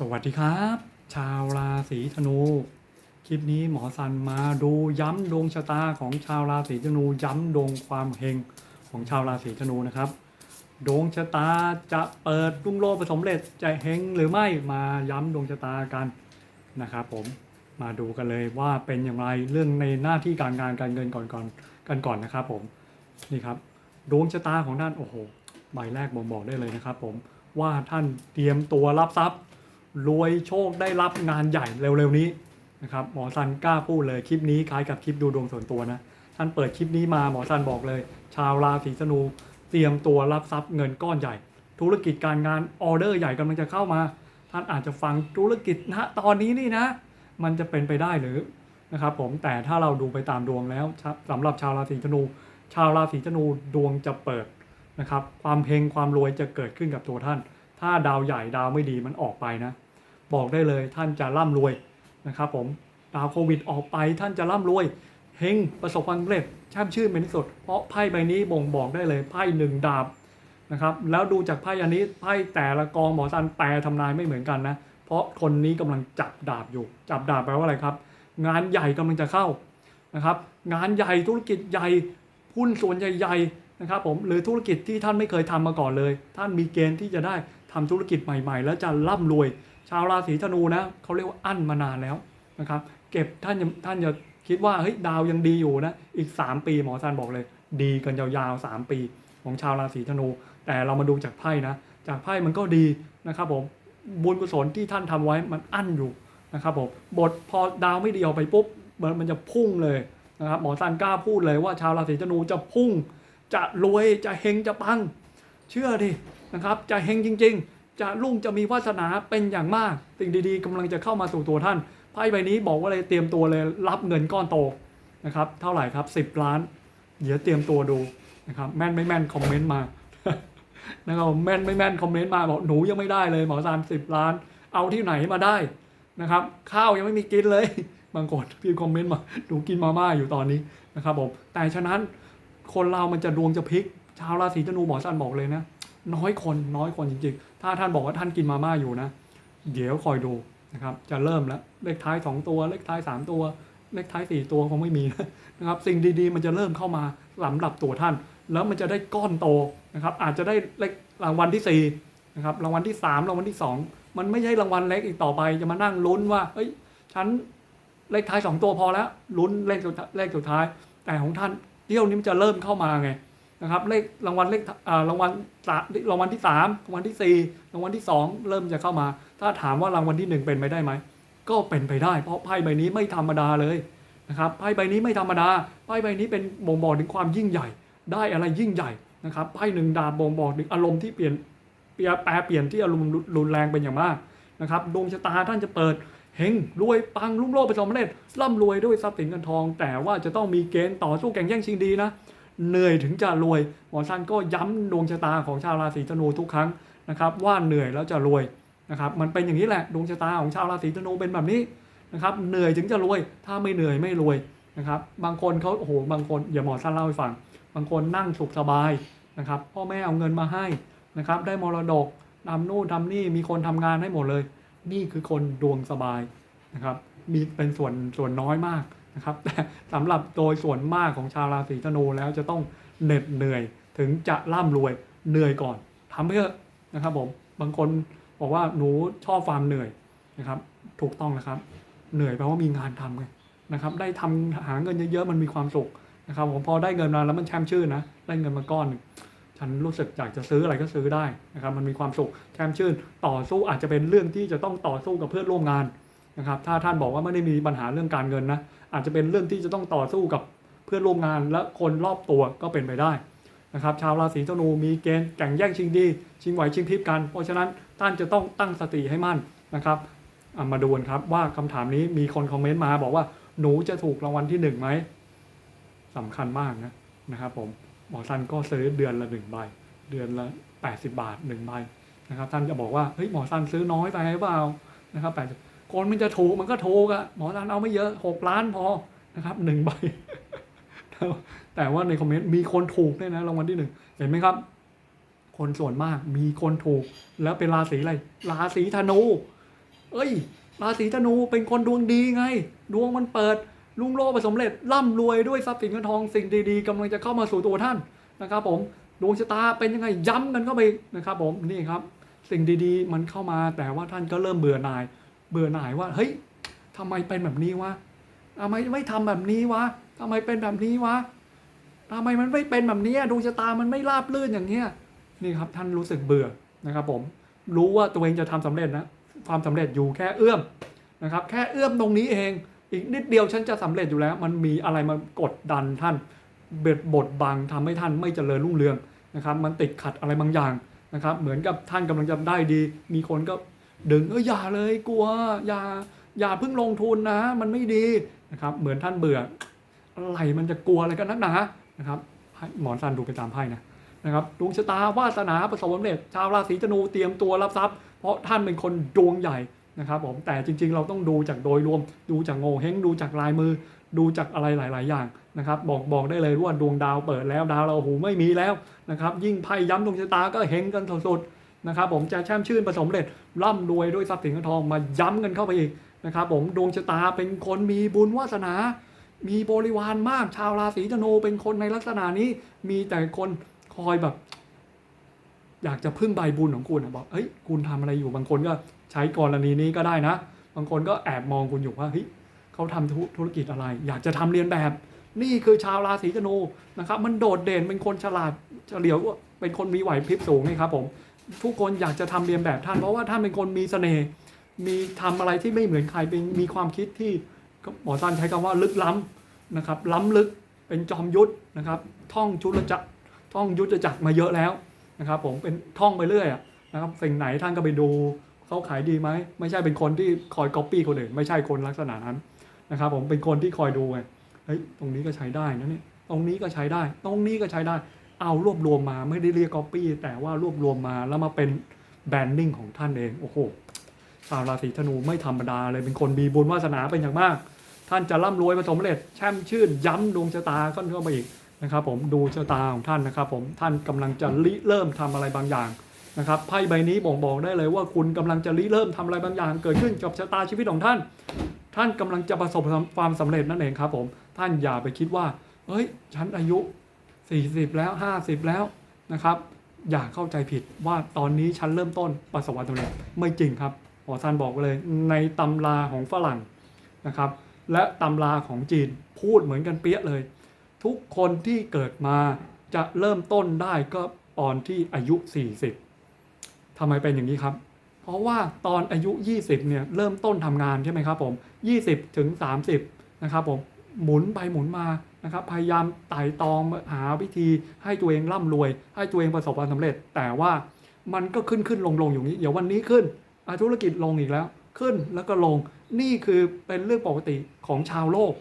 สวัสดีครับ ชาวราศีธนู คลิปนี้หมอสันมาดูย้ำดวงชะตาของชาวราศีธนูย้ำดวงความเฮงของชาวราศีธนูนะครับ ดวงชะตาจะเปิดรุ่งโรจน์ผสมเร็จจะเฮงหรือไม่มาย้ำดวงชะตากันนะครับผมมาดูกันเลยว่าเป็นอย่างไรเรื่องในหน้าที่การงานการเงินก่อนก่อนกันก่อนนะครับผมนี่ครับดวงชะตาของท่านโอ้โหใบแรกบ่งบอกได้เลยนะครับ ผมว่าท่านเตรียมตัวรับทรัพย์ รวยโชคได้รับงานใหญ่เร็วๆนี้นะครับหมอซันกล้าพูดเลยคลิปนี้คล้ายกับคลิปดูดวงส่วนตัวนะท่านเปิดคลิปนี้มาหมอซันบอกเลย ชาวราศีธนูเตรียมตัวรับทรัพย์เงินก้อนใหญ่ ธุรกิจการงานออเดอร์ใหญ่กำลังจะเข้ามา ท่านอาจจะฟังธุรกิจนะตอนนี้นี่นะ มันจะเป็นไปได้หรือนะครับผมแต่ถ้าเราดูไปตามดวงแล้วสำหรับชาวราศีธนู ชาวราศีธนูดวงจะเปิดนะครับความเฮงความรวยจะเกิดขึ้นกับตัวท่าน ถ้าดาวใหญ่ดาวไม่ดีมันออกไปนะ บอกได้เลยท่านจะร่ำรวยนะครับผมดาวโควิดออกไปท่านจะร่ำรวยเฮงประสบความสำเร็จแช่มชื่นเป็นที่สุด เพราะไพ่ใบนี้บ่งบอกได้เลยไพ่หนึ่งดาบนะครับแล้วดูจากไพ่อันนี้ไพ่แต่ละกองหมอซันแปลทำนายไม่เหมือนกันนะเพราะคนนี้กำลังจับดาบอยู่ จับดาบแปลว่าอะไรครับ งานใหญ่กำลังจะเข้านะครับงานใหญ่ธุรกิจใหญ่หุ้นส่วนใหญ่ๆนะครับผมหรือธุรกิจที่ท่านไม่เคยทำมาก่อนเลย ท่านมีเกณฑ์ที่จะได้ทำธุรกิจใหม่ ๆ แล้วจะร่ำรวย ชาวราศีธนูนะเขาเรียกว่าอั้นมานานแล้วนะครับ เก็บท่านท่านจะคิดว่าเฮ้ยดาวยังดีอยู่นะอีก 3 ปีหมอซันบอกเลย ดีกันยาวๆ 3 ปีของชาวราศีธนู แต่เรามาดูจากไพ่นะ จากไพ่มันก็ดีนะครับผมบุญกุศลที่ท่านทำไว้มันอั้นอยู่นะครับผมบทพอดาวไม่ดีออกไปปุ๊บมันมันจะพุ่งเลยนะครับหมอซันกล้าพูดเลยว่าชาวราศีธนูจะพุ่ง จะรวยจะเฮงจะปัง เชื่อดินะครับ จะเฮงจริง ๆ จะรุ่งจะมีวาสนาเป็นอย่างมาก สิ่งดีๆกำลังจะเข้ามาสู่ตัวท่านไพ่ใบนี้บอกว่าเลยเตรียมตัวเลยรับเงินก้อนโตนะครับเท่าไหร่ครับ 10 ล้านเดี๋ยวเตรียมตัวดูนะครับแม่นไม่แม่นคอมเมนต์มานะครับแม่นไม่แม่นคอมเมนต์มาบอกหนูยังไม่ได้เลยหมอซานสิบล้าน เอาที่ไหนมาได้นะครับ ข้าวยังไม่มีกินเลยบางคนพิมพ์คอมเมนต์มาหนูกินมาม่าอยู่ตอนนี้นะครับผมแต่ฉะนั้นคนเรามันจะดวงจะพลิก ชาวราศีธนูหมอซันบอกเลยนะ น้อยคนน้อยคนจริงๆ ถ้าท่านบอกว่าท่านกินมาม่าอยู่นะ เดี๋ยวคอยดูนะครับจะเริ่มแล้วเลขท้าย 2 ตัว เลขท้าย 3 ตัว เลขท้าย 4 ตัวคงไม่มีนะครับสิ่งดีๆ มันจะเริ่มเข้ามาสำหรับตัวท่าน แล้วมันจะได้ก้อนโตนะครับอาจจะได้เลขรางวัลที่4นะครับรางวัลที่ 3 รางวัลที่ 2 มันไม่ใช่รางวัลเล็กอีกต่อไปจะมานั่งลุ้นว่าเอ้ยฉันเลขท้าย 2 ตัวพอแล้วลุ้นเลขสุดเลขสุดท้าย แต่ของท่านเที่ยวนี้มันจะเริ่มเข้ามาไง นะครับเลขรางวัลเลขอ่ารางวัลสามรางวัลที่สามรางวัลที่สี่รางวัลที่สองเริ่มจะเข้ามา ถ้าถามว่ารางวัลที่หนึ่งเป็นไปได้ไหม ก็เป็นไปได้ เพราะไพ่ใบนี้ไม่ธรรมดาเลยนะครับไพ่ใบนี้ไม่ธรรมดาไพ่ใบนี้เป็นบ่งบอกถึงความยิ่งใหญ่ ได้อะไรยิ่งใหญ่นะครับไพ่หนึ่งดาบบ่งบอกถึงอารมณ์ที่เปลี่ยนเปลี่ยนแปรเปลี่ยนที่อารมณ์รุนแรงเป็นอย่างมากนะครับดวงชะตาท่านจะเปิดเฮงรวยปังรุ่งโรจน์ไปสมเร็จร่ำรวยด้วยทรัพย์สินเงินทอง แต่ว่าจะต้องมีเกณฑ์ต่อสู้แข่งแย่งชิงดีนะ เหนื่อยถึงจะรวยหมอซันก็ย้ำดวงชะตาของชาวราศีธนูทุกครั้งนะครับ ว่าเหนื่อยแล้วจะรวยนะครับ มันเป็นอย่างนี้แหละดวงชะตาของชาวราศีธนูเป็นแบบนี้นะครับ เหนื่อยถึงจะรวย ถ้าไม่เหนื่อยไม่รวยนะครับ บางคนเขาโอ้โหบางคนอย่าหมอซันเล่าให้ฟัง บางคนนั่งสุขสบายนะครับ พ่อแม่เอาเงินมาให้นะครับ ได้มรดกทำนู่นทำนี่มีคนทำงานให้หมดเลย นี่คือคนดวงสบายนะครับ มีเป็นส่วนส่วนน้อยมาก นะครับแต่สำหรับโดยส่วนมากของชาวราศีธนูแล้วจะต้องเหน็ดเหนื่อยถึงจะร่ำรวยเหนื่อยก่อนทำเพื่อนะครับผมบางคนบอกว่าหนูชอบความเหนื่อยนะครับ ถูกต้องนะครับ เหนื่อยแปลว่ามีงานทำไงนะครับ ได้ทำหาเงินเยอะๆมันมีความสุขนะครับผมพอได้เงินมาแล้วมันแช่มชื่นนะได้เงินมาก้อนฉันรู้สึกอยากจะซื้ออะไรก็ซื้อได้นะครับ มันมีความสุขแช่มชื่น ต่อสู้อาจจะเป็นเรื่องที่จะต้องต่อสู้กับเพื่อนร่วมงานนะครับ ถ้าท่านบอกว่าไม่ได้มีปัญหาเรื่องการเงินนะ อาจจะเป็นเรื่องที่จะต้องต่อสู้กับเพื่อนร่วมงานและคนรอบตัวก็เป็นไปได้นะครับชาวราศีธนูมีเกณฑ์แข่งแย่งชิงดี ชิงไหวชิงพริบกัน เพราะฉะนั้นท่านจะต้องตั้งสติให้มั่นนะครับมาดูกันครับว่าคำถามนี้มีคนคอมเมนต์มาบอกว่าหนูจะถูกรางวัลที่หนึ่งไหมสำคัญมากนะนะครับผมหมอซันก็ซื้อเดือนละหนึ่งใบเดือนละ 80 บาทหนึ่งใบนะครับท่านจะบอกว่าเฮ้ยหมอซันซื้อน้อยไปหรือเปล่านะครับแปด คนมันจะถูกมันก็ถูกอะหมอซันเอาไม่เยอะหกล้านพอนะครับหนึ่งใบ แต่ว่าในคอมเมนต์มีคนถูกด้วยนะรางวัลที่หนึ่งเห็นไหมครับ คนส่วนมากมีคนถูก แล้วเป็นราศีอะไร ราศีธนู เอ้ย ราศีธนูเป็นคนดวงดีไง ดวงมันเปิดลุงโลประสมเร็จร่ำรวยด้วยทรัพย์สินเงินทองสิ่งดีๆกำลังจะเข้ามาสู่ตัวท่านนะครับ ผมดวงชะตาเป็นยังไงย้ำกันเข้าไปนะครับ ผมนี่ครับ สิ่งดีๆ มันเข้ามาแต่ว่าท่านก็เริ่มเบื่อหน่าย เบื่อหน่ายว่า เฮ้ยทำไมเป็นแบบนี้วะทำไมไม่ทำแบบนี้วะทำไมเป็นแบบนี้วะทำไมมันไม่เป็นแบบนี้ดวงชะตามันไม่ราบรื่นอย่างเนี้ยนี่ครับท่านรู้สึกเบื่อนะครับผมรู้ว่าตัวเองจะทำสำเร็จนะความสำเร็จอยู่แค่เอื้อมนะครับ แค่เอื้อมตรงนี้เอง อีกนิดเดียวฉันจะสำเร็จอยู่แล้ว มันมีอะไรมากดดันท่านเบ็ดบทบังทำให้ท่านไม่เจริญรุ่งเรืองนะครับ มันติดขัดอะไรบางอย่างนะครับ เหมือนกับท่านกำลังจะได้ดี มีคนก็ ดึงเอออย่าเลยกลัว อย่าอย่าเพิ่งลงทุนนะ มันไม่ดีนะครับ เหมือนท่านเบื่ออะไรมันจะกลัวอะไรกันนักหนานะครับหมอนซันดูไปตามไพ่นะนะครับดวงชะตาวาสนาประสบความสำเร็จชาวราศีธนูเตรียมตัวรับทรัพย์ เพราะท่านเป็นคนดวงใหญ่นะครับผมแต่จริงๆ เราต้องดูจากโดยรวม ดูจากโงเฮงดูจากลายมือ ดูจากอะไรหลาย ๆ อย่างนะครับ บอกบอกได้เลยว่าดวงดาวเปิดแล้วดาวเราหูไม่มีแล้วนะครับ ยิ่งไพ่ย้ำดวงชะตาก็เฮงกันสุดๆ นะครับผมจะแช่มชื่นประสมเร็จร่ำรวยด้วยทรัพย์สินเงินทองมาย้ำกันเข้าไปอีกนะครับผมดวงชะตาเป็นคนมีบุญวาสนา มีบริวารมากชาวราศีธนูเป็นคนในลักษณะนี้ มีแต่คนคอยแบบ อยากจะพึ่งใบบุญของคุณอะบอกเฮ้ยคุณทำอะไรอยู่บางคนก็ใช้กรณีนี้ก็ได้นะ บางคนก็แอบมองคุณอยู่ว่าเฮ้ยเขาทำธุธุรกิจอะไร อยากจะทำเรียนแบบ นี่คือชาวราศีธนูนะครับ มันโดดเด่นเป็นคนฉลาดเฉลียวเป็นคนมีไหวพริบสูงนี่ครับผม ทุกคนอยากจะทำเรียนแบบท่าน เพราะว่าท่านเป็นคนมีเสน่ห์มีทำอะไรที่ไม่เหมือนใครเป็นมีความคิดที่หมอซันใช้คำว่าลึกล้ำนะครับ ล้ำลึกเป็นจอมยุทธนะครับ ท่องชุลจักรท่องยุทธจักรมาเยอะแล้วนะครับ ผมเป็นท่องไปเรื่อยนะครับสิ่งไหนท่านก็ไปดูเขาขายดีไหมไม่ใช่เป็นคนที่คอยก๊อปปี้คนอื่นไม่ใช่คนลักษณะนั้นนะครับ ผมเป็นคนที่คอยดูไงเฮ้ยตรงนี้ก็ใช้ได้นะเนี่ยตรงนี้ก็ใช้ได้ ตรงนี้ก็ใช้ได้ เอารวบรวมมาไม่ได้เรียกก๊อปปี้แต่ว่ารวบรวมมาแล้วมาเป็นแบรนดิ้งของท่านเอง โอ้โหชาวราศีธนูไม่ธรรมดาเลยเป็นคนมีบุญวาสนาเป็นอย่างมาก ท่านจะร่ำรวยประสบความสำเร็จแช่มชื่นย้ำดวงชะตาก็เข้ามาอีกนะครับ ผมดูชะตาของท่านนะครับ ผมท่านกำลังจะริเริ่มทำอะไรบางอย่างนะครับไพ่ใบนี้บ่งบอกได้เลยว่าคุณกำลังจะริเริ่มทำอะไรบางอย่าง เกิดขึ้นกับชะตาชีวิตของท่าน ท่านกำลังจะประสบความสำเร็จนั่นเองครับ ผมท่านอย่าไปคิดว่าเฮ้ย ฉันอายุ 40 แล้ว 50 แล้วนะครับอย่าเข้าใจผิดว่าตอนนี้ฉันเริ่มต้นประสบความสำเร็จไม่จริงครับหมอซันบอกเลยในตำราของฝรั่งนะครับ และตำราของจีนพูดเหมือนกันเปี้ยเลย ทุกคนที่เกิดมาจะเริ่มต้นได้ก็ตอนที่อายุ 40ทำไมเป็นอย่างนี้ครับ เพราะว่าตอนอายุ 20 เนี่ยเริ่มต้นทำงานใช่ไหมครับผม 20 ถึง 30 นะครับผมหมุนไปหมุนมา นะครับ พยายามไต่ตองหาวิธีให้ตัวเองร่ำรวย ให้ตัวเองประสบความสำเร็จ แต่ว่ามันก็ขึ้นขึ้นลงลงอยู่นี้เดี๋ยววันนี้ขึ้นธุรกิจลงอีกแล้ว ขึ้นแล้วก็ลงนี่คือเป็นเรื่องปกติของชาวโลก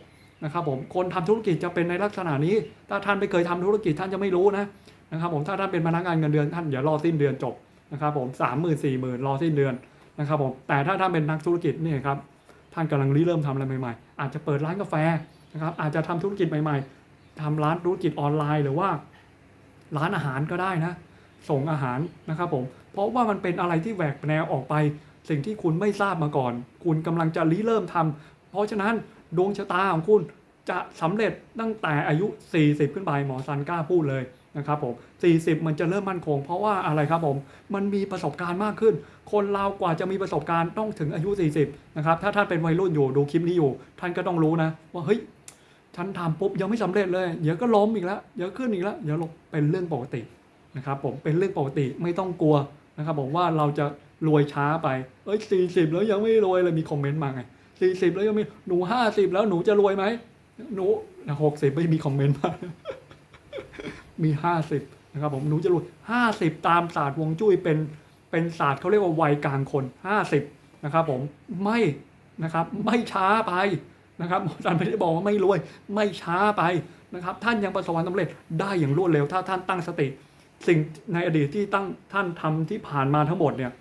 นะครับผมคนทำธุรกิจจะเป็นในลักษณะนี้ ถ้าท่านไม่เคยทำธุรกิจท่านจะไม่รู้นะนะครับผมถ้าท่านเป็นพนักงานเงินเดือนท่านอย่ารอสิ้นเดือนจบนะครับผมสามหมื่นสี่หมื่นรอสิ้นเดือนนะครับผมแต่ถ้าท่านเป็นนักธุรกิจนี่ครับท่านกำลังริเริ่มทำอะไรใหม่ๆ อาจจะเปิดร้านกาแฟ นะครับอาจจะทำธุรกิจใหม่ ๆทำร้านธุรกิจออนไลน์หรือว่า ร้านอาหารก็ได้นะ ส่งอาหารนะครับผม เพราะว่ามันเป็นอะไรที่แหวกแนวออกไป สิ่งที่คุณไม่ทราบมาก่อน คุณกำลังจะริเริ่มทำเพราะฉะนั้นดวงชะตาของคุณจะสำเร็จตั้งแต่อายุ 40 ขึ้นไปหมอซันกล้าพูดเลยนะครับผม 40 มันจะเริ่มมั่นคง เพราะว่าอะไรครับผม มันมีประสบการณ์มากขึ้น คนเรากว่าจะมีประสบการณ์ต้องถึงอายุ 40 นะครับ ถ้าท่านเป็นวัยรุ่นอยู่ดูคลิปนี้อยู่ ท่านก็ต้องรู้นะ ว่าเฮ้ย ฉันทำปุ๊บยังไม่สำเร็จเลย เดี๋ยวก็ล้มอีกแล้ว เดี๋ยวขึ้นอีกแล้ว เดี๋ยวลงเป็นเรื่องปกตินะครับผม เป็นเรื่องปกติไม่ต้องกลัวนะครับผมว่าเราจะรวยช้าไป เอ้ย40แล้วยังไม่รวยเลยมีคอมเมนต์มาไง40แล้วยังไม่ หนู50แล้วหนูจะรวยไหม หนู60ไม่มีคอมเมนต์มา มี50นะครับผม หนูจะรู้50ตามศาสตร์วงจุ้ยเป็น เป็นศาสตร์เขาเรียกว่าวัยกลางคน50นะครับผม ไม่นะครับ ไม่ช้าไป นะครับหมอาจารย์ไม่ได้บอกว่าไม่รวยไม่ช้าไปนะครับ ท่านยังประสบความสำเร็จได้อย่างรวดเร็ว ถ้าท่านตั้งสติ สิ่งในอดีตที่ตั้งท่านทำที่ผ่านมาทั้งหมดเนี่ย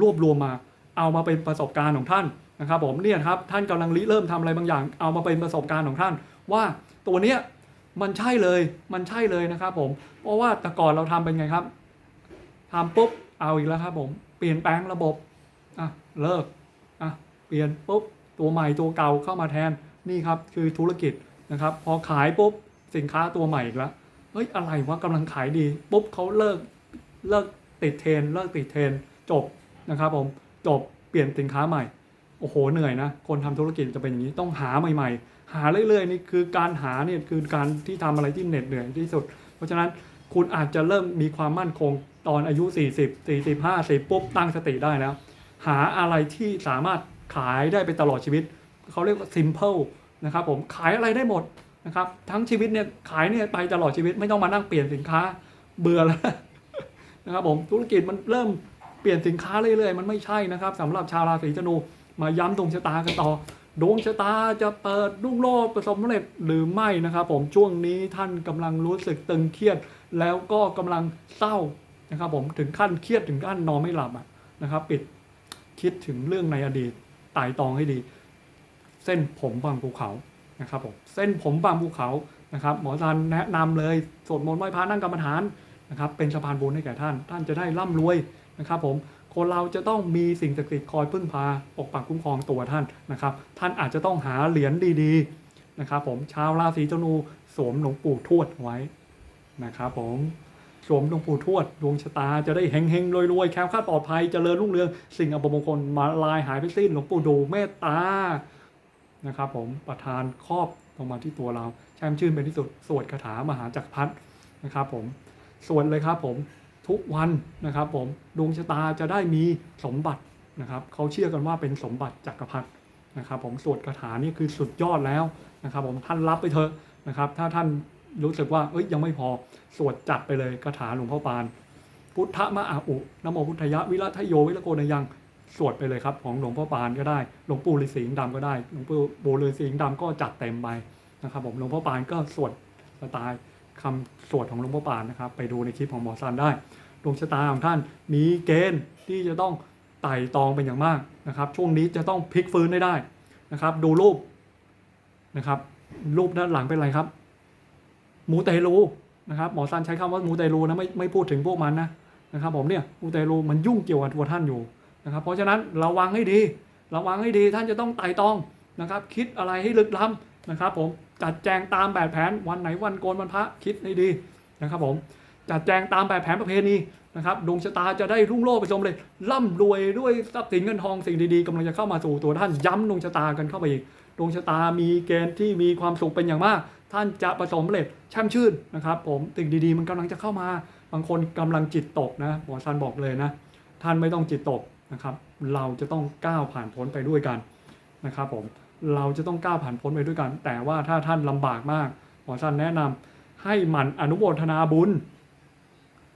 รวบรวมมาเอามาเป็นประสบการณ์ของท่านนะครับ ผมเนี่ยครับท่านกำลังริเริ่มทำอะไรบางอย่าง เอามาเป็นประสบการณ์ของท่าน ว่าตัวเนี้ยมันใช่เลยมันใช่เลยนะครับผมเพราะว่าแต่ก่อนเราทำเป็นไงครับทำปุ๊บเอาอีกแล้วครับผมเปลี่ยนแปลงระบบอะเลิกอะเปลี่ยนปุ๊บ ตัวใหม่ตัวเก่าเข้ามาแทนนี่ครับคือธุรกิจนะครับพอขายปุ๊บสินค้าตัวใหม่อีกแล้วเฮ้ยอะไรวะกำลังขายดีปุ๊บเขาเลิกเลิกติดเทรนเลิกติดเทรนจบนะครับผมจบเปลี่ยนสินค้าใหม่โอ้โหเหนื่อยนะคนทำธุรกิจจะเป็นอย่างนี้ต้องหาใหม่ ๆ หาเรื่อยๆนี่คือการหาเนี่ยคือการที่ทำอะไรที่เหน็ดเหนื่อยที่สุด เพราะฉะนั้นคุณอาจจะเริ่มมีความมั่นคงตอนอายุ 40 40 50ปุ๊บตั้งสติได้แล้ว หาอะไรที่สามารถ ขายได้ไปตลอดชีวิต เขาเรียกว่า simple นะครับผมขายอะไรได้หมดนะครับทั้งชีวิตเนี่ยขายเนี่ยไปตลอดชีวิตไม่ต้องมานั่งเปลี่ยนสินค้าเบื่อแล้วนะครับผมธุรกิจมันเริ่มเปลี่ยนสินค้าเรื่อยๆ มันไม่ใช่นะครับสำหรับชาวราศีธนูมาย้ำดวงชะตากันต่อดวงชะตาจะเปิดรุ่งโรจน์ประสบผลสำเร็จหรือไม่นะครับ ผมช่วงนี้ท่านกำลังรู้สึกตึงเครียด แล้วก็กำลังเศร้านะครับ ผมถึงขั้นเครียดถึงขั้นนอนไม่หลับนะครับ ปิดคิดถึงเรื่องในอดีต ไต่ตองให้ดี เส้นผมบางภูเขานะครับผมเส้นผมบางภูเขานะครับ หมอจันแนะนำเลยสวดมนต์ไหว้พระนั่งกรรมฐานนะครับ เป็นสะพานบุญให้แก่ท่าน ท่านจะได้ร่ำรวยนะครับ ผมคนเราจะต้องมีสิ่งศักดิ์สิทธิ์คอยพึ่งพาปกปักคุ้มครองตัวท่านนะครับ ท่านอาจจะต้องหาเหรียญดีๆนะครับ ผมชาวราศีธนูสวมหลวงปู่ทวดไว้นะครับผม สวมหลวงปู่ทวดดวงชะตาจะได้เฮงเฮงๆรวยๆแคล้วคลาดปลอดภัยเจริญรุ่งเรือง สิ่งอัปมงคลมาลายหายไปสิ้น หลวงปู่ดูเมตตานะครับผมประทานครอบลงมาที่ตัวเราแช่มชื่นเป็นที่สุดสวดคาถามหาจักรพรรดินะครับผมสวดเลยครับผมทุกวันนะครับผมดวงชะตาจะได้มีสมบัตินะครับเขาเชื่อกันว่าเป็นสมบัติจักรพรรดินะครับผมสวดคาถานี่คือสุดยอดแล้วนะครับผมท่านรับไปเถอะนะครับ ถ้าท่าน รู้สึกว่าเอ้ยยังไม่พอสวดจัดไปเลยคาถาหลวงพ่อปาน พุทธมะอาอุนโมพุทธยะวิรัตโยวิรโกนยังสวดไปเลยครับ ของหลวงพ่อปานก็ได้หลวงปู่ฤาษีดำก็ได้หลวงปู่โบฤาษีดำก็จัดเต็มไปนะครับผมหลวงพ่อปานก็สวดสไตล์คำสวดของหลวงพ่อปานนะครับ ไปดูในคลิปของหมอซันได้ดวงชะตาของท่านมีเกณฑ์ที่จะต้องไต่ตองเป็นอย่างมากนะครับ ช่วงนี้จะต้องพลิกฟื้นได้ได้นะครับ ดูรูปนะครับ รูปด้านหลังเป็นไรครับ มูเตลูนะครับหมอซันใช้คำว่ามูเตลูนะไม่ไม่พูดถึงพวกมันนะนะครับผมเนี่ยมูเตลูมันยุ่งเกี่ยวกับตัวท่านอยู่นะครับเพราะฉะนั้นระวังให้ดีระวังให้ดีท่านจะต้องไต่ตองนะครับ คิดอะไรให้ลึกล้ำนะครับ ผมจัดแจงตามแบบแผนวันไหนวันโกนวันพระคิดให้ดีนะครับผมจัดแจงตามแบบแผนประเพณีนะครับดวงชะตาจะได้รุ่งโรจน์ไปสมเลย ร่ำรวยด้วยทรัพย์สินเงินทองสิ่งดีๆกำลังจะเข้ามาสู่ตัวท่านย้ำดวงชะตากันเข้าไปอีกดวงชะตามีเกณฑ์ที่มีความสุขเป็นอย่างมาก ท่านจะประสบผสำเร็จแช่มชื่นนะครับ ผมสิ่งดีๆ มันกำลังจะเข้ามา บางคนกำลังจิตตกนะหมอซันบอกเลยนะ ท่านไม่ต้องจิตตกนะครับ เราจะต้องก้าวผ่านพ้นไปด้วยกันนะครับ ผมเราจะต้องก้าวผ่านพ้นไปด้วยกัน แต่ว่าถ้าท่านลำบากมาก หมอท่านแนะนำให้หมันอนุโมทนาบุญ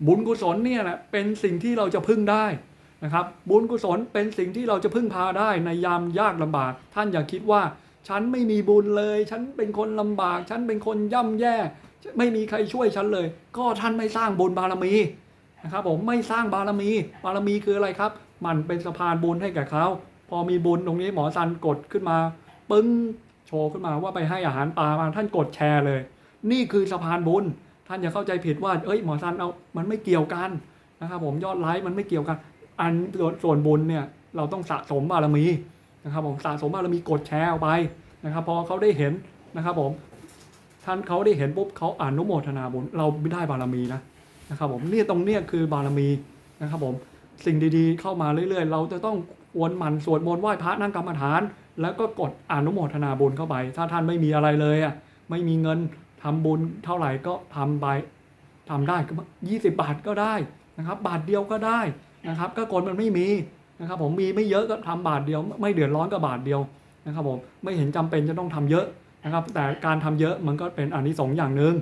บุญกุศลเนี่ยแหละเป็นสิ่งที่เราจะพึ่งได้นะครับ บุญกุศลเป็นสิ่งที่เราจะพึ่งพาได้ในยามยากลำบาก ท่านอย่าคิดว่า ฉันไม่มีบุญเลย ฉันเป็นคนลำบาก ฉันเป็นคนย่ำแย่ ไม่มีใครช่วยฉันเลย ก็ท่านไม่สร้างบุญบารมีนะครับผมไม่สร้างบารมี บารมีคืออะไรครับ มันเป็นสะพานบุญให้แก่เขาพอมีบุญตรงนี้หมอซันกดขึ้นมาปึ้งโชว์ขึ้นมาว่าไปให้อาหารปลามาท่านกดแชร์เลย นี่คือสะพานบุญ ท่านอย่าเข้าใจผิดว่า เอ้ยหมอซันเอามันไม่เกี่ยวกันนะครับผมยอดไลค์มันไม่เกี่ยวกัน อันส่วนบุญเนี่ยเราต้องสะสมบารมี นะครับผมสะสมบารมีกดแชร์ออกไปนะครับพอเขาได้เห็นนะครับผมท่านเขาได้เห็นปุ๊บเขาอ่านนุโมทนาบุญเราไม่ได้บารมีนะนะครับผมเนี่ยตรงเนี้ยคือบารมีนะครับผมสิ่งดีๆเข้ามาเรื่อยๆ เราจะต้องวนหมันสวดมนต์ไหว้พระนั่งกรรมฐาน แล้วก็กดอนุโมทนาบุญเข้าไป ถ้าท่านไม่มีอะไรเลยอะไม่มีเงินทำบุญเท่าไหร่ก็ทำไปทำได้ก็ยี่สิบบาทก็ได้นะครับ บาทเดียวก็ได้นะครับ ก็คนมันไม่มี นะครับผมมีไม่เยอะก็ทำบาทเดียว ไม่เดือดร้อนกับาทเดียวนะครับผมไม่เห็นจำเป็นจะต้องทำเยอะนะครับ แต่การทำเยอะมันก็เป็นอานิสงส์อย่างหนึ่ง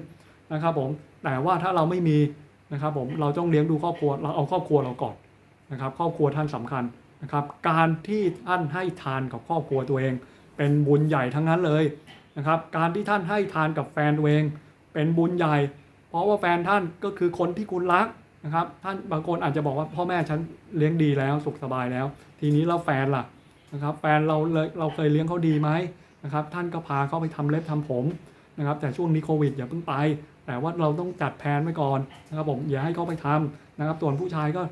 นะครับผมแต่ว่าถ้าเราไม่มีนะครับผมเราต้องเลี้ยงดูครอบครัวเราเอาครอบครัวเราก่อนนะครับ ครอบครัวท่านสำคัญนะครับ การที่ท่านให้ทานกับครอบครัวตัวเอง เป็นบุญใหญ่ทั้งนั้นเลยนะครับ การที่ท่านให้ทานกับแฟนตัวเอง เป็นบุญใหญ่ เพราะว่าแฟนท่านก็คือคนที่คุณรัก นะครับท่านบางคนอาจจะบอกว่าพ่อแม่ฉันเลี้ยงดีแล้วสุขสบายแล้ว ทีนี้เราแฟนล่ะนะครับแฟนเราเลยเราเคยเลี้ยงเขาดีไหมนะครับท่านก็พาเขาไปทำเล็บทำผมนะครับแต่ช่วงนี้โควิดอย่าเพิ่งไป แต่ว่าเราต้องจัดแผนไว้ก่อนนะครับผมอย่าให้เขาไปทำนะครับส่วนผู้ชายก็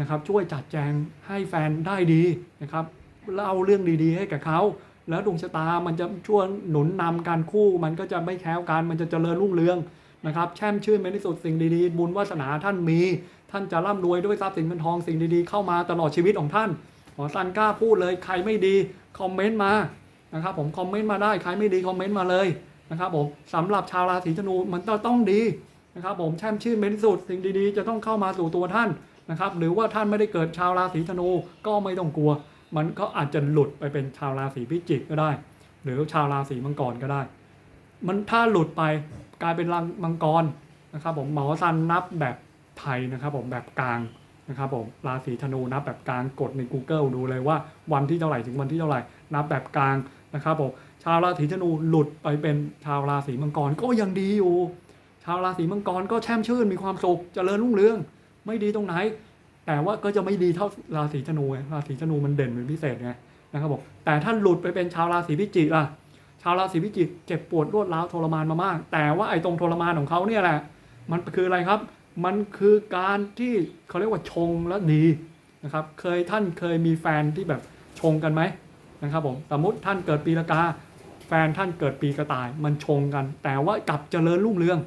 นะครับช่วยจัดแจงให้แฟนได้ดีนะครับเล่าเรื่องดีๆ ให้กับเขาแล้วดวงชะตามันจะช่วยหนุนนำการคู่มันก็จะไม่แค้วกันมันจะเจริญรุ่งเรือง นะครับแช่มชื่นเป็นที่สุดสิ่งดีๆ บุญวาสนาท่านมี ท่านจะร่ำรวยด้วยทรัพย์สินเงินทองสิ่งดีๆ เข้ามาตลอดชีวิตของท่านหมอซันกล้าพูดเลยใครไม่ดีคอมเมนต์มานะครับผมคอมเมนต์มาได้ใครไม่ดีคอมเมนต์มาเลยนะครับผมสำหรับชาวราศีธนูมันต้องต้องดีนะครับผมแช่มชื่นเป็นที่สุดสิ่งดีๆ จะต้องเข้ามาสู่ตัวท่านนะครับหรือว่าท่านไม่ได้เกิดชาวราศีธนูก็ไม่ต้องกลัว มันก็อาจจะหลุดไปเป็นชาวราศีพิจิกก็ได้ หรือชาวราศีมังกรก็ได้ มันถ้าหลุดไปกลายเป็นรังมังกรนะครับผมหมอซันนับแบบไทยนะครับผมแบบกลางนะครับผมราศีธนูนับแบบกลางกดใน Google ดูเลยว่าวันที่เท่าไหร่ถึงวันที่เท่าไหร่นับแบบกลางนะครับผมชาวราศีธนูหลุดไปเป็นชาวราศีมังกรก็ยังดีอยู่ชาวราศีมังกรก็แช่มชื่นมีความสุขเจริญรุ่งเรือง ไม่ดีตรงไหน แต่ว่าก็จะไม่ดีเท่าราศีธนูไงราศีธนูมันเด่นเป็นพิเศษไงนะครับผมแต่ถ้าหลุดไปเป็นชาวราศีพิจิกล่ะ ชาวราศีพิจิกเจ็บปวดรวดร้าวทรมานมามาก แต่ว่าไอ้ตรงทรมานของเขาเนี่ยแหละ มันคืออะไรครับ มันคือการที่เขาเรียกว่าชงแล้วดีนะครับ เคยท่านเคยมีแฟนที่แบบชงกันไหมนะครับผม สมมติท่านเกิดปีละกา แฟนท่านเกิดปีกระต่าย มันชงกัน แต่ว่ากลับเจริญรุ่งเรือง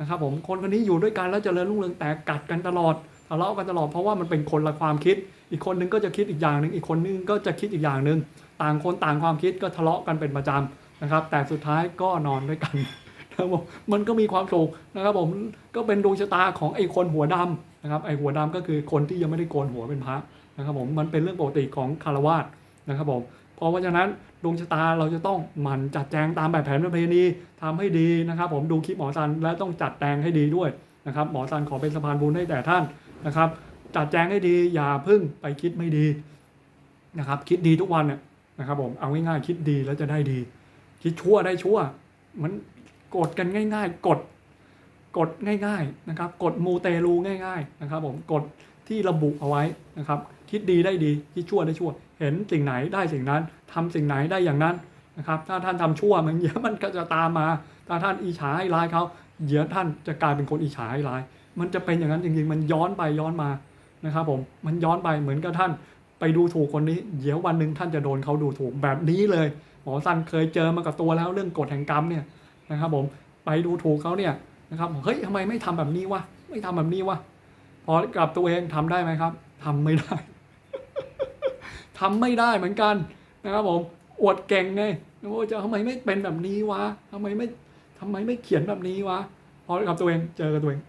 นะครับผม คนคนนี้อยู่ด้วยกันแล้วเจริญรุ่งเรืองแต่กัดกันตลอดทะเลาะกันตลอดเพราะว่ามันเป็นคนละความคิด อีกคนนึงก็จะคิดอีกอย่างหนึ่งอีกคนนึงก็จะคิดอีกอย่างหนึ่งต่างคนต่างความคิดก็ทะเลาะกันเป็นประจำ นะครับ แต่สุดท้ายก็นอนด้วยกันนะครับผมมันก็มีความสุขนะครับผมก็เป็นดวงชะตาของไอ้คนหัวดำนะครับไอ้หัวดำก็คือคนที่ยังไม่ได้โกนหัวเป็นพระนะครับผมมันเป็นเรื่องปกติของคารวาสนะครับผมเพราะว่าฉะนั้นดวงชะตาเราจะต้องหมั่นจัดแจงตามแบบแผนประเพณีทำให้ดีนะครับผมดูคลิปหมอซันและต้องจัดแจงให้ดีด้วยนะครับหมอซันขอเป็นสะพานบุญให้แต่ท่านนะครับจัดแจงให้ดีอย่าพึ่งไปคิดไม่ดีนะครับคิดดีทุกวันเนี่ยนะครับผมเอาง่ายๆคิดดีแล้วจะได้ดี คิดชั่วได้ชั่ว มันกดกันง่าย ๆ กดกดง่าย ๆนะครับ กดมูเตลูง่าย ๆ นะครับ ผมกดที่ระบุเอาไว้นะครับ คิดดีได้ดีคิดชั่วได้ชั่ว เห็นสิ่งไหนได้สิ่งนั้นทำสิ่งไหนได้อย่างนั้นนะครับ ถ้าท่านทำชั่วมันเดี๋ยมันก็จะตามมา ถ้าท่านอิจฉาให้ร้ายเขาเดี๋ยท่านจะกลายเป็นคนอิจฉาให้ร้าย มันจะเป็นอย่างนั้นจริงๆ มันย้อนไปย้อนมานะครับ ผมมันย้อนไปเหมือนกับท่านไปดูถูกคนนี้ เดี๋ยววันหนึ่งท่านจะโดนเขาดูถูกแบบนี้เลย มอซันเคยเจอมากับตัวแล้วเรื่องกฎแห่งกรรมเนี่ยนะครับผมไปดูถูกเขาเนี่ยนะครับเฮ้ยทำไมไม่ทำแบบนี้วะไม่ทำแบบนี้วะพอกลับตัวเองทำได้ไหมครับทำไม่ได้ทำไม่ได้เหมือนกันนะครับผมอวดเก่งไงว่าจะทำไมไม่เป็นแบบนี้วะทำไมไม่ทำไมไม่เขียนแบบนี้วะพอกลับตัวเองเจอกับตัวเอง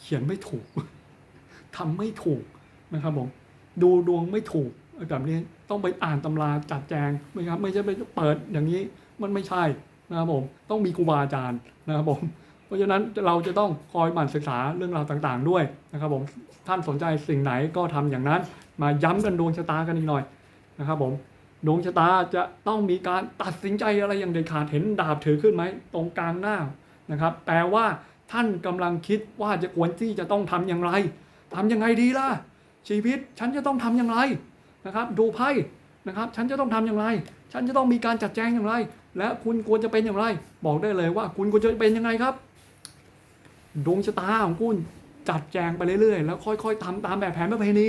เขียนไม่ถูกทำไม่ถูกนะครับผมดูดวงไม่ถูก แบบนี้ต้องไปอ่านตำราจัดแจงไม่ครับไม่ใช่ไปเปิดอย่างนี้มันไม่ใช่นะครับผมต้องมีครูบาอาจารย์นะครับผมเพราะฉะนั้นเราจะต้องคอยหมั่นศึกษาเรื่องราวต่างๆ ด้วยนะครับผมท่านสนใจสิ่งไหนก็ทำอย่างนั้น มาย้ำกันดวงชะตากันอีกหน่อยนะครับผมดวงชะตาจะต้องมีการตัดสินใจอะไรอย่างเด็ดขาดเห็นดาบถือขึ้นไหมตรงกลางหน้านะครับแปลว่าท่านกำลังคิดว่าจะควรที่จะต้องทำอย่างไรทำยังไงดีล่ะชีวิตฉันจะต้องทำอย่างไร นะครับ ดูไพ่นะครับ ฉันจะต้องทำอย่างไร ฉันจะต้องมีการจัดแจงอย่างไร และคุณควรจะเป็นอย่างไร บอกได้เลยว่า คุณควรจะเป็นยังไงครับ ดวงชะตาของคุณจัดแจงไปเรื่อยๆ แล้วค่อยๆทำตามแบบแผนประเพณี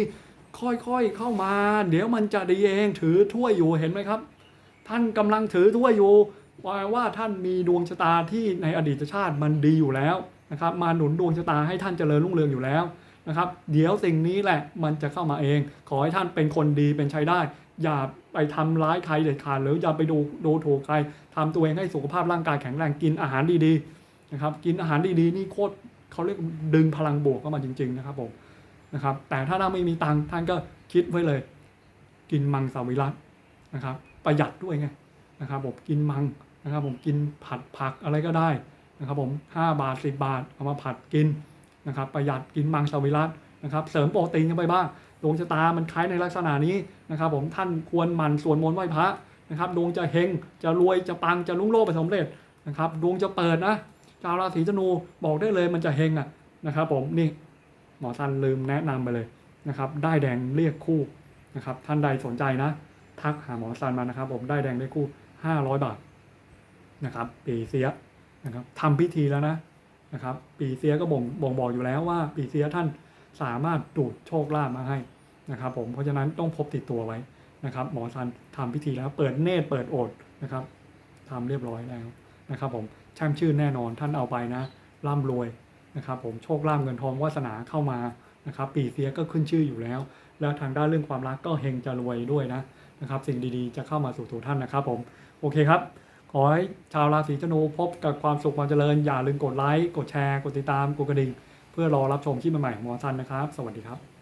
ค่อยๆเข้ามา เดี๋ยวมันจะดีเองถือถ้วยอยู่เห็นไหมครับ ท่านกำลังถือถ้วยอยู่แปลว่าท่านมีดวงชะตาที่ในอดีตชาติมันดีอยู่แล้วนะครับ มาหนุนดวงชะตาให้ท่านเจริญรุ่งเรืองอยู่แล้ว นะครับ เดี๋ยวสิ่งนี้แหละมันจะเข้ามาเอง ขอให้ท่านเป็นคนดีเป็นใช้ได้ อย่าไปทำร้ายใครเด็ดขาดหรืออย่าไปดูดูถูกใครทำตัวเองให้สุขภาพร่างกายแข็งแรงกินอาหารดีๆนะครับกินอาหารดีๆนี่โคตรเขาเรียกดึงพลังบวกเข้ามาจริง ๆ นะครับผมนะครับแต่ถ้าเรานไม่มีตังค์ท่านก็คิดไว้เลย กินมังสวิรัตนะครับประหยัดด้วยไงนะครับผมกินมังนะครับผมกินผัดผักอะไรก็ได้นะครับผม5บาท 10 บาทเอามาผัดกิน นะครับประหยัดกินมังสวิรัตนะครับเสริมโปรตีนกันไปบ้างดวงชะตามันคล้ายในลักษณะนี้นะครับผมท่านควรหมั่นสวดมนต์ไหว้พระนะครับดวงจะเฮงจะรวยจะปังจะรุ่งโรจน์ไปสำเร็จนะครับดวงจะเปิดนะชาวราศีธนูบอกได้เลยมันจะเฮงอะนะครับผมนี่หมอซันลืมแนะนำไปเลยนะครับได้แดงเรียกคู่นะครับท่านใดสนใจนะ ทักหาหมอซันมานะครับ ผมได้แดงได้คู่ 500 บาทนะครับปีเสียนะครับทำพิธีแล้วนะ นะครับปีเสียก็บ่งบ่งบอกอยู่แล้วว่า ปีเสียท่านสามารถดูดโชคลาภมาให้นะครับ ผมเพราะฉะนั้นต้องพบติดตัวไว้นะครับ หมอซันทำพิธีแล้วเปิดเนตรเปิดโอดนะครับทำเรียบร้อยแล้วนะครับ ผมแช่มชื่นแน่นอนท่านเอาไปนะร่ำรวยนะครับ ผมโชคลาภเงินทองวาสนาเข้ามานะครับ ปีเสียก็ขึ้นชื่ออยู่แล้ว แล้วทางด้านเรื่องความรักก็เฮงจะรวยด้วยนะนะครับ สิ่งดีๆ จะเข้ามาสู่ตัวท่านนะครับ ผมโอเคครับ ขอให้ชาวราศีธนูพบกับความสุขความเจริญ อย่าลืมกดไลค์ กดแชร์ กดติดตาม กดกระดิ่ง เพื่อรอรับชมคลิปใหม่ๆของหมอทันนะครับ สวัสดีครับ